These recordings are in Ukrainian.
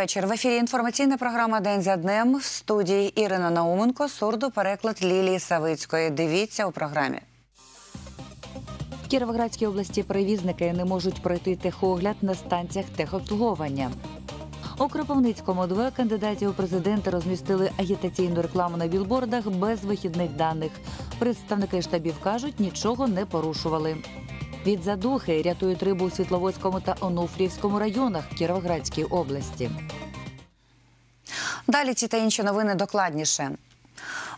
Вечір. В ефірі інформаційна програма День за днем в студії Ірина Науменко, сурдопереклад Лілії Савицької. Дивіться у програмі. В Кіровоградській області перевізники не можуть пройти техогляд на станціях техобслуговування. У Кропивницькому двоє кандидатів у президенти розмістили агітаційну рекламу на білбордах без вихідних даних. Представники штабів кажуть, нічого не порушували. Від задухи рятують рибу у Світловодському та Онуфрівському районах Кіровоградській області. Далі ці та інші новини докладніше.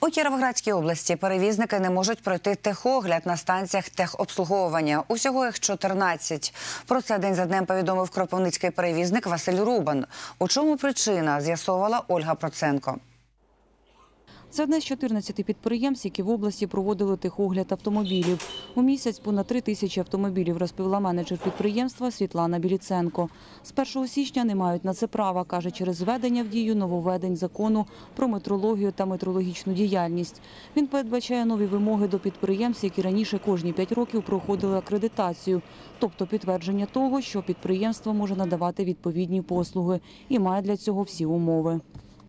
У Кіровоградській області перевізники не можуть пройти техогляд на станціях техобслуговування. Усього їх 14. Про це день за днем повідомив кропивницький перевізник Василь Рубан. У чому причина з'ясовувала Ольга Проценко. Це одне з 14 підприємств, які в області проводили техогляд автомобілів. У місяць понад 3 тисячі автомобілів, розповіла менеджер підприємства Світлана Біліценко. З 1 січня не мають на це права, каже, через введення в дію нововведень закону про метрологію та метрологічну діяльність. Він передбачає нові вимоги до підприємств, які раніше кожні 5 років проходили акредитацію, тобто підтвердження того, що підприємство може надавати відповідні послуги і має для цього всі умови.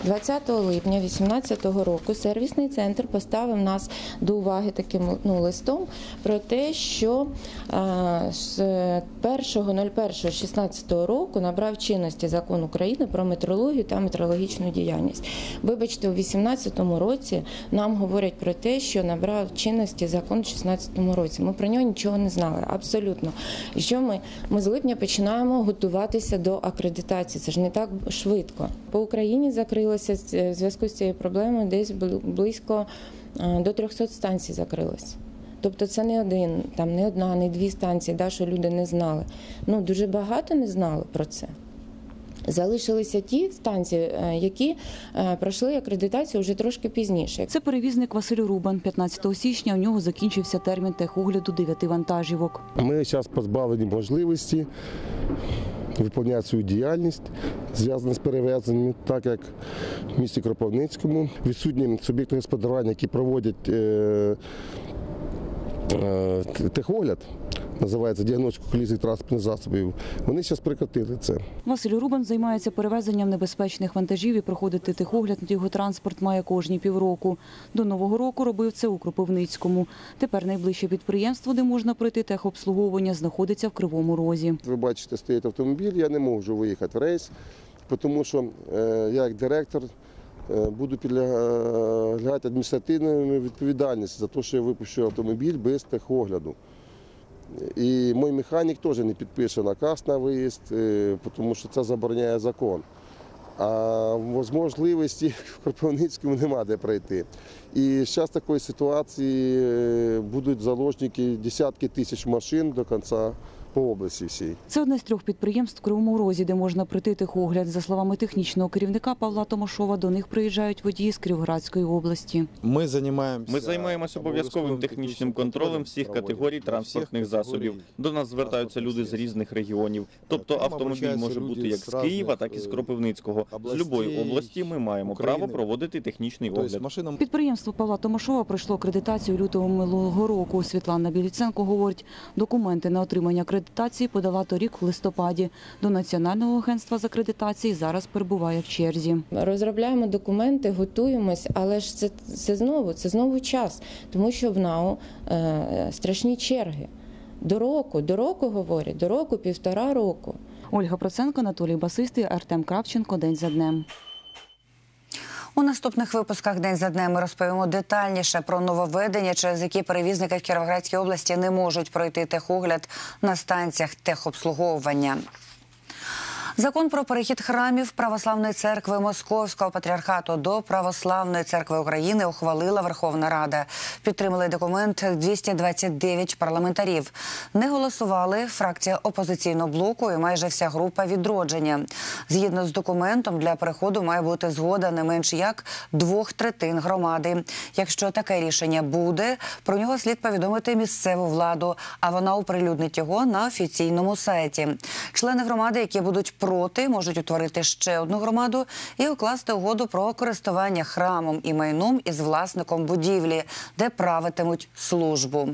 20 липня 2018 року сервісний центр поставив нас до уваги таким ну, листом про те, що е, з 1.01.16 року набрав чинності закон України про метрологію та метрологічну діяльність. Вибачте, у 2018 році нам говорять про те, що набрав чинності закон у 2016 році. Ми про нього нічого не знали, абсолютно. І що ми? Ми з липня починаємо готуватися до акредитації. Це ж не так швидко. По Україні закрилося в зв'язку з цією проблемою десь близько е, до 300 станцій закрилось. Тобто це не один, там не одна, не дві станції, да, що люди не знали. Ну дуже багато не знали про це. Залишилися ті станції, е, які е, пройшли акредитацію вже трошки пізніше. Це перевізник Василь Рубан. 15 січня у нього закінчився термін техогляду 9 вантажівок. Ми зараз позбавлені можливості виконувати свою діяльність, зв'язану з перевезенням, так як в місті Кропивницькому відсутні суб'єкти господарювання, які проводять е, е, техогляд. Називається діагностику колізних транспортних засобів. Вони зараз прекратили це. Василь Рубан займається перевезенням небезпечних вантажів і проходити техогляд на його транспорт має кожні півроку. До нового року робив це у Кропивницькому. Тепер найближче підприємство, де можна пройти техобслуговування, знаходиться в Кривому Розі. Ви бачите, стоїть автомобіль, я не можу виїхати в рейс, тому що е, я як директор е, буду підлягати адміністративної відповідальності за те, що я випущу автомобіль без техогляду. І мій механік теж не підпише наказ на виїзд, е, тому що це забороняє закон. А можливості в Кропивницькому нема де пройти. І зараз такої ситуації е, будуть заложники десятки тисяч машин до кінця по області всій. Це одне з трьох підприємств в Кривому Розі, де можна пройти техогляд. За словами технічного керівника Павла Томашова, до них приїжджають водії з Кривоградської області. Ми займаємося Ми займаємося обов'язковим технічним контролем всіх категорій транспортних засобів. До нас звертаються люди з різних регіонів. Тобто автомобіль може бути як з Києва, так і з Кропивницького. З любої області ми маємо право проводити технічний Тобто огляд. Підприємство Павла Томашова пройшло акредитацію лютого минулого року. Світлана Біліценко говорить, документи на отримання акредитації подала торік в листопаді. До Національного агентства з акредитації зараз перебуває в черзі. Розробляємо документи, готуємось, але ж це, це знову це знову час, тому що в НАУ е, страшні черги. До року, до року говорять, до року, півтора року. Ольга Проценко, Анатолій Басистий, Артем Кравченко. День за днем. У наступних випусках день за днем ми розповімо детальніше про нововведення, через які перевізники в Кіровоградській області не можуть пройти техогляд на станціях техобслуговування. Закон про перехід храмів Православної церкви Московського патріархату до Православної церкви України ухвалила Верховна Рада. Підтримали документ 229 парламентарів. Не голосували фракція опозиційного блоку і майже вся група відродження. Згідно з документом, для переходу має бути згода не менш як двох третин громади. Якщо таке рішення буде, про нього слід повідомити місцеву владу, а вона оприлюднить його на офіційному сайті. Члени громади, які будуть проти, можуть утворити ще одну громаду і укласти угоду про користування храмом і майном із власником будівлі, де правитимуть службу.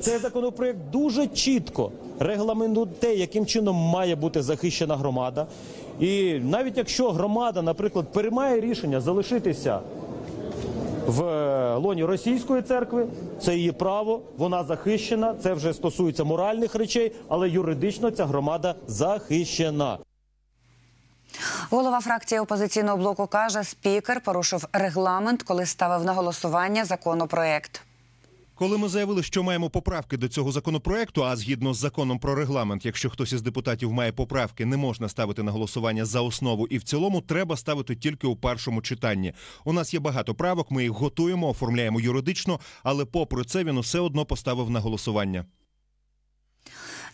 Цей законопроект дуже чітко регламентує те, яким чином має бути захищена громада. І навіть якщо громада, наприклад, приймає рішення залишитися в е, лоні російської церкви, це її право, вона захищена. Це вже стосується моральних речей, але юридично ця громада захищена. Голова фракції опозиційного блоку каже, спікер порушив регламент, коли ставив на голосування законопроект. Коли ми заявили, що маємо поправки до цього законопроекту, а згідно з законом про регламент, якщо хтось із депутатів має поправки, не можна ставити на голосування за основу і в цілому треба ставити тільки у першому читанні. У нас є багато правок, ми їх готуємо, оформляємо юридично, але попри це він усе одно поставив на голосування.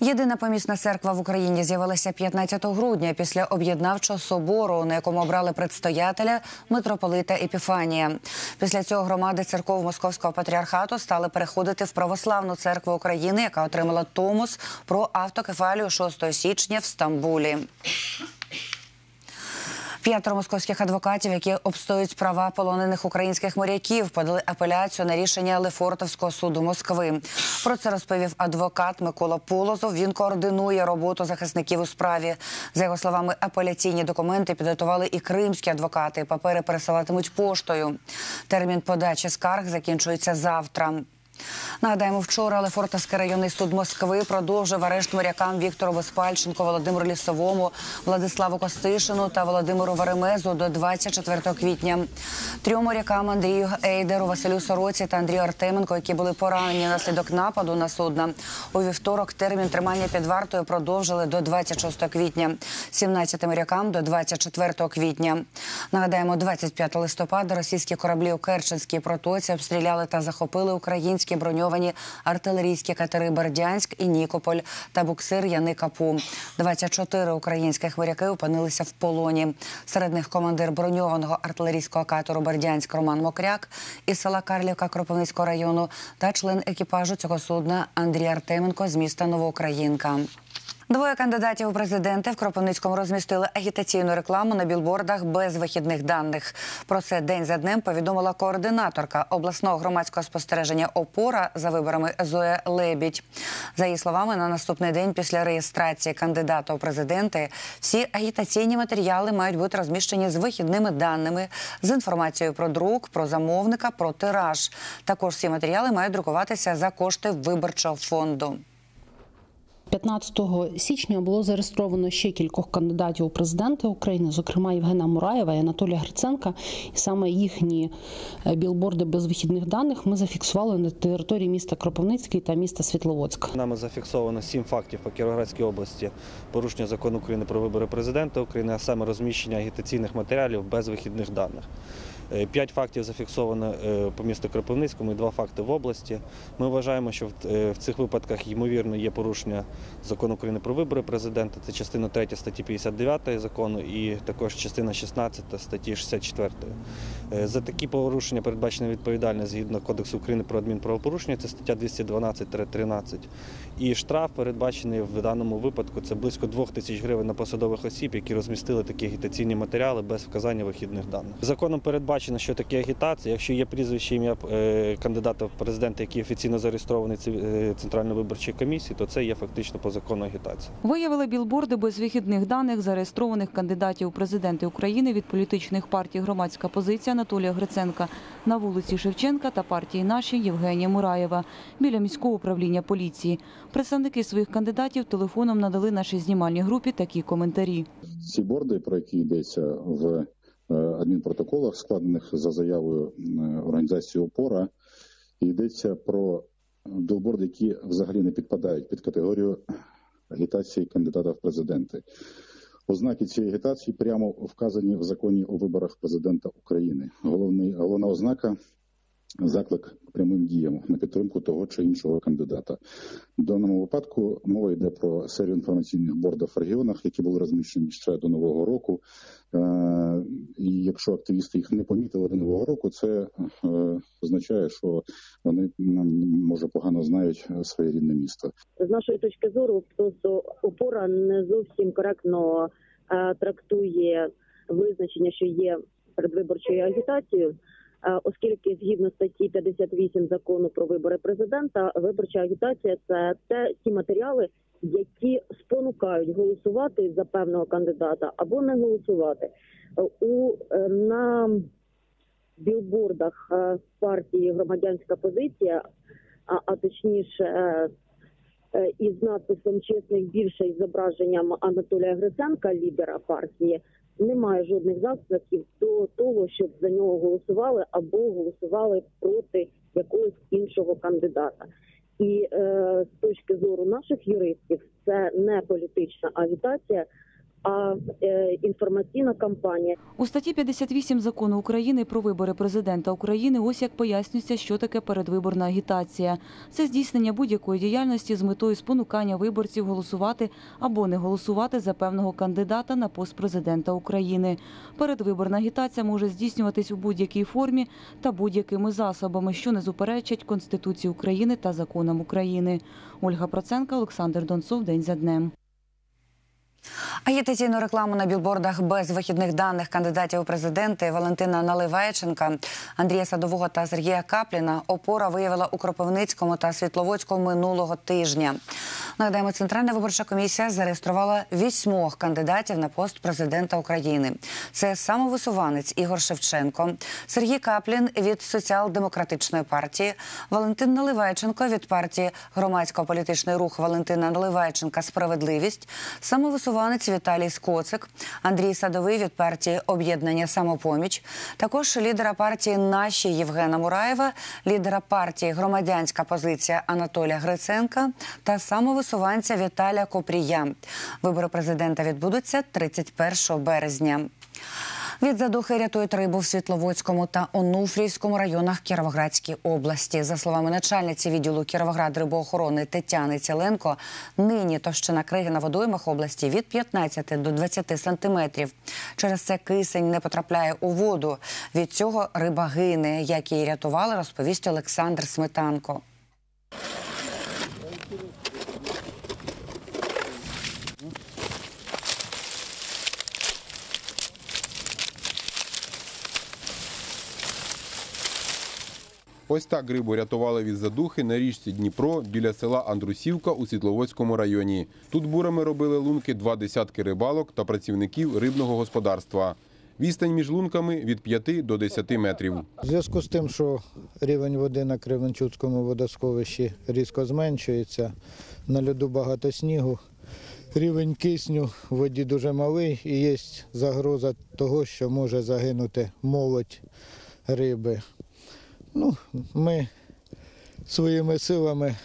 Єдина помісна церква в Україні з'явилася 15 грудня після об'єднавчого собору, на якому обрали предстоятеля митрополита Епіфанія. Після цього громади церков Московського патріархату стали переходити в православну церкву України, яка отримала томос про автокефалію 6 січня в Стамбулі. П'ятеро московських адвокатів, які обстоюють права полонених українських моряків, подали апеляцію на рішення Лефортовського суду Москви. Про це розповів адвокат Микола Полозов. Він координує роботу захисників у справі. За його словами, апеляційні документи підготували і кримські адвокати. Папери пересилатимуть поштою. Термін подачі скарг закінчується завтра. Нагадаємо, вчора Лефортовський районний суд Москви продовжив арешт морякам Віктору Безпальченко, Володимиру Лісовому, Владиславу Костишину та Володимиру Варемезу до 24 квітня. Трьом морякам Андрію Ейдеру, Василю Сороці та Андрію Артеменко, які були поранені внаслідок нападу на судна. У вівторок термін тримання під вартою продовжили до 26 квітня. 17 морякам до 24 квітня. Нагадаємо, 25 листопада російські кораблі у Керченській протоці обстріляли та захопили українські броньовані артилерійські катери Бердянськ і Нікополь та буксир Яни Капу. 24 українських моряки опинилися в полоні. Серед них командир броньованого артилерійського катеру Бердянськ Роман Мокряк із села Карлівка Кропивницького району та член екіпажу цього судна Андрій Артеменко з міста Новоукраїнка. Двоє кандидатів у президенти в Кропивницькому розмістили агітаційну рекламу на білбордах без вихідних даних. Про це день за днем повідомила координаторка обласного громадського спостереження ОПОРА за виборами Зоя Лебідь. За її словами, на наступний день після реєстрації кандидата у президенти всі агітаційні матеріали мають бути розміщені з вихідними даними, з інформацією про друк, про замовника, про тираж. Також всі матеріали мають друкуватися за кошти виборчого фонду. 15 січня було зареєстровано ще кількох кандидатів у президенти України, зокрема Євгена Мураєва і Анатолія Гриценка. І саме їхні е, білборди без вихідних даних ми зафіксували на території міста Кропивницький та міста Світловодськ. Нами зафіксовано сім фактів по Кіровоградській області порушення закону України про вибори президента України, а саме розміщення агітаційних матеріалів без вихідних даних. Е, П'ять фактів зафіксовано е, по місту Кропивницькому і два факти в області. Ми вважаємо, що в- е, цих випадках ймовірно є порушення закону України про вибори президента. Це частина 3 статті 59 закону і також частина 16 статті 64. Е, За такі порушення передбачена відповідальність згідно Кодексу України про адмінправопорушення, це стаття 212-13. І штраф передбачений в даному випадку це близько 2 тисяч гривень на посадових осіб, які розмістили такі агітаційні матеріали без вказання вихідних даних. Законом передбачено, що таке агітація. Якщо є прізвище ім'я е, кандидата в президенти, який офіційно зареєстрований е, Центральною виборчою то це є фактично по закону агітація. Виявили білборди без вихідних даних зареєстрованих кандидатів у президенти України від політичних партій Громадська позиція Анатолія Гриценка на вулиці Шевченка та партії наші Євгенія Мураєва біля міського управління поліції. Представники своїх кандидатів телефоном надали нашій знімальній групі такі коментарі. ці борди, про які йдеться в адмінпротоколах, складених за заявою е, організації ОПОРА, йдеться про білборди, які взагалі не підпадають під категорію агітації кандидата в президенти. Ознаки цієї агітації прямо вказані в законі у виборах президента України. Головний головна ознака заклик прямим діям на підтримку того чи іншого кандидата. В даному випадку мова йде про серію інформаційних бордів в регіонах, які були розміщені ще до нового року. Е, І якщо активісти їх не помітили до нового року, це е, означає, що вони може погано знають своє рідне місто. з нашої точки зору, просто опора не зовсім коректно е, трактує визначення, що є передвиборчою агітацією, оскільки згідно статті 58 закону про вибори президента, виборча агітація це те ті матеріали, які спонукають голосувати за певного кандидата або не голосувати. Е, У е, на білбордах е, партії громадянська позиція, а, а точніше. е, е, із надписом чесних більше із зображенням Анатолія Гриценка, лідера партії, немає жодних засобів до того, щоб за нього голосували або голосували проти якогось іншого кандидата. І е, з точки зору наших юристів, це не політична агітація, а е, інформаційна кампанія. У статті 58 закону України про вибори президента України ось як пояснюється, що таке передвиборна агітація. Це здійснення будь-якої діяльності з метою спонукання виборців голосувати або не голосувати за певного кандидата на пост президента України. Передвиборна агітація може здійснюватись у будь-якій формі та будь-якими засобами, що не суперечать Конституції України та законам України. Ольга Проценка, Олександр Донцов. День за днем. Агітаційну рекламу на білбордах без вихідних даних кандидатів у президенти Валентина Наливайченка, Андрія Садового та Сергія Капліна опора виявила у Кропивницькому та Світловодському минулого тижня. Нагадаємо, Центральна виборча комісія зареєструвала вісьмох кандидатів на пост президента України. Це самовисуванець Ігор Шевченко, Сергій Каплін від соціал-демократичної партії, Валентин Наливайченко від партії громадсько-політичний рух Валентина Наливайченка Справедливість, самовисуванець Віталій Скоцик, Андрій Садовий від партії Об'єднання Самопоміч, також лідера партії Наші Євгена Мураєва, лідера партії Громадянська позиція Анатолія Гриценка та самовисуванця Віталія Копрія. Вибори президента відбудуться 31 березня. Від задухи рятують рибу в Світловодському та Онуфрівському районах Кіровоградської області. За словами начальниці відділу Кіровоград рибоохорони Тетяни Ціленко, нині товщина криги на водоймах області від 15 до 20 сантиметрів. Через це кисень не потрапляє у воду. Від цього риба гине. Як її рятували, розповість Олександр Сметанко. Ось так рибу рятували від задухи на річці Дніпро біля села Андрусівка у Світловодському районі. Тут бурами робили лунки два десятки рибалок та працівників рибного господарства. Відстань між лунками від 5 до 10 метрів. У зв'язку з тим, що рівень води на Кременчуцькому водосховищі різко зменшується, на льоду багато снігу, рівень кисню в воді дуже малий і є загроза того, що може загинути молодь риби. Ну, ми своїми силами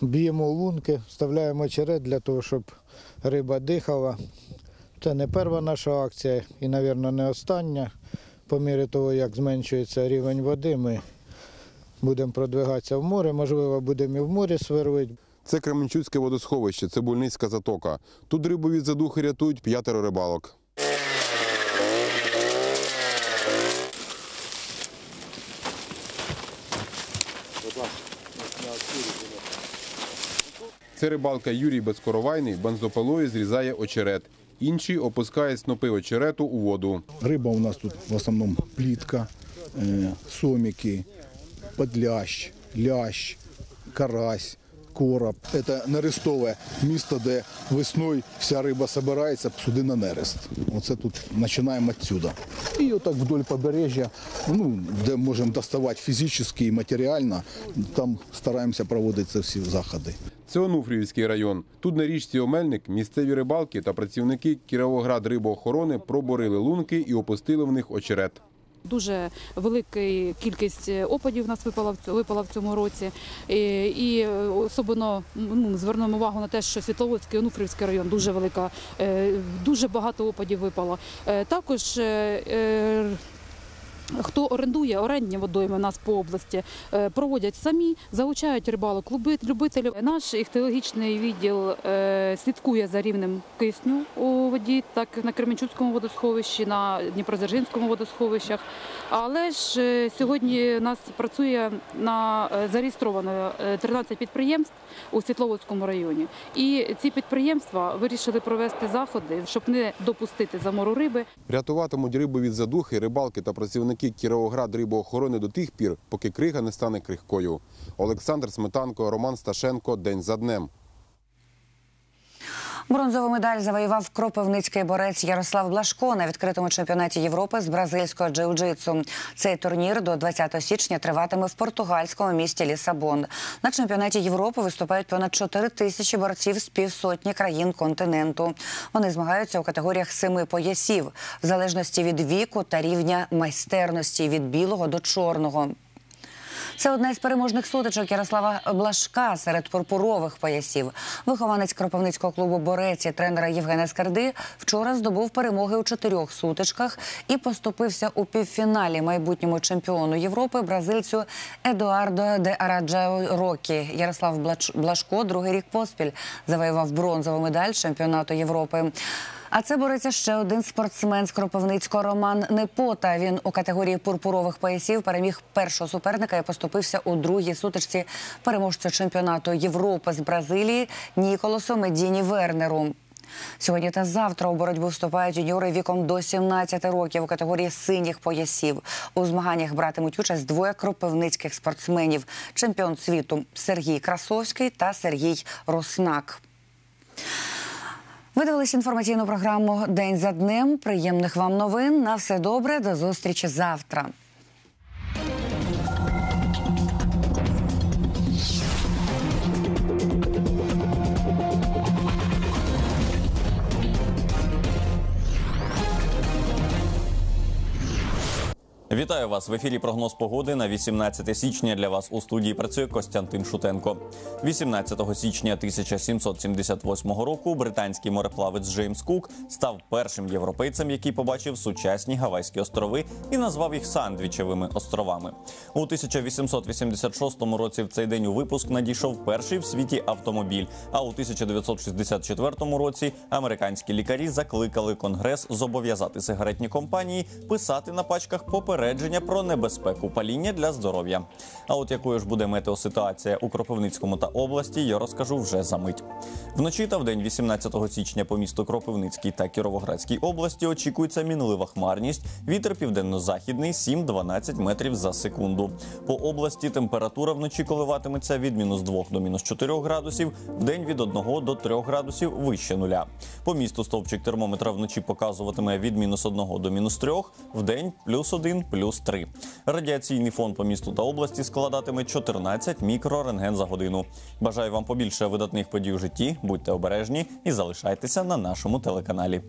б'ємо лунки, вставляємо черед для того, щоб риба дихала. Це не перша наша акція і, мабуть, не остання. По мірі того, як зменшується рівень води, ми будемо продвигатися в море, можливо, будемо і в морі сверлити. Це Кременчуцьке водосховище, це Бульницька затока. Тут рибу від задухи рятують п'ятеро рибалок. Це рибалка Юрій Безкоровайний бензопилою зрізає очерет. Інші опускають снопи очерету у воду. Риба у нас тут в основному плітка, е, соміки, подлящ, лящ, карась, короб. Це нерестове місто, де весною вся риба збирається сюди на нерест. Оце тут починаємо відсюди. І отак вдоль побережжя, ну, де можемо доставати фізично і матеріально, там стараємося проводити всі заходи. Це Онуфрівський район. Тут на річці Омельник місцеві рибалки та працівники Кіровоград рибоохорони проборили лунки і опустили в них очерет. Дуже велика кількість опадів у нас випала в цьому, в році. І, і особливо ну, звернемо увагу на те, що Світловодський Онуфрівський район дуже велика, е, дуже багато опадів випало. Е, Також е, е, Хто орендує орендні водойми у нас по області, е, проводять самі, залучають рибалок, любителів. Наш іхтіологічний відділ е, слідкує за рівнем кисню у воді, так на Кременчуцькому водосховищі, на Дніпродзержинському водосховищах. Але ж е, сьогодні у нас працює на зареєстровано е, 13 підприємств у Світловодському районі. І ці підприємства вирішили провести заходи, щоб не допустити замору риби. Рятуватимуть рибу від задухи рибалки та працівники Кіровоград рибоохорони до тих пір, поки крига не стане крихкою. Олександр Сметанко, Роман Сташенко. День за днем. Бронзову медаль завоював кропивницький борець Ярослав Блашко на відкритому чемпіонаті Європи з бразильського джиу-джитсу. Цей турнір до 20 січня триватиме в португальському місті Лісабон. На чемпіонаті Європи виступають понад 4 тисячі борців з півсотні країн континенту. Вони змагаються у категоріях семи поясів, в залежності від віку та рівня майстерності від білого до чорного. Це одна із переможних сутичок Ярослава Блашка серед пурпурових поясів. Вихованець кропивницького клубу Борець і тренера Євгена Скарди вчора здобув перемоги у чотирьох сутичках і поступився у півфіналі майбутньому чемпіону Європи бразильцю Едуардо де Араджао Рокі. Ярослав Блашко другий рік поспіль завоював бронзову медаль чемпіонату Європи. А це бореться ще один спортсмен з Кропивницького Роман Непота. Він у категорії пурпурових поясів переміг першого суперника і поступився у другій сутичці переможцю чемпіонату Європи з Бразилії Ніколосу Медіні Вернеру. Сьогодні та завтра у боротьбу вступають юніори віком до 17 років у категорії синіх поясів. У змаганнях братимуть участь двоє кропивницьких спортсменів: чемпіон світу Сергій Красовський та Сергій Роснак. Ви дивились інформаційну програму День за днем. Приємних вам новин. На все добре. До зустрічі завтра. Вітаю вас в ефірі. Прогноз погоди на 18 січня. Для вас у студії працює Костянтин Шутенко. 18 січня 1778 року британський мореплавець Джеймс Кук став першим європейцем, який побачив сучасні Гавайські острови і назвав їх Сандвічевими островами. У 1886 році в цей день у випуск надійшов перший в світі автомобіль. А у 1964 році американські лікарі закликали конгрес зобов'язати сигаретні компанії писати на пачках попередження про небезпеку паління для здоров'я. А от якою ж буде метеоситуація у Кропивницькому та області, я розкажу вже за мить. Вночі та в день 18 січня по місту Кропивницькій та Кіровоградській області очікується мінлива хмарність. Вітер південно-західний 7-12 метрів за секунду. По області температура вночі коливатиметься від мінус 2 до мінус 4 градусів, в день від 1 до 3 градусів вище нуля. По місту стовпчик термометра вночі показуватиме від мінус 1 до мінус 3, в день плюс 1, плюс 3. Радіаційний фон по місту та області складатиме 14 мікрорентген за годину. Бажаю вам побільше видатних подій у житті, будьте обережні і залишайтеся на нашому телеканалі.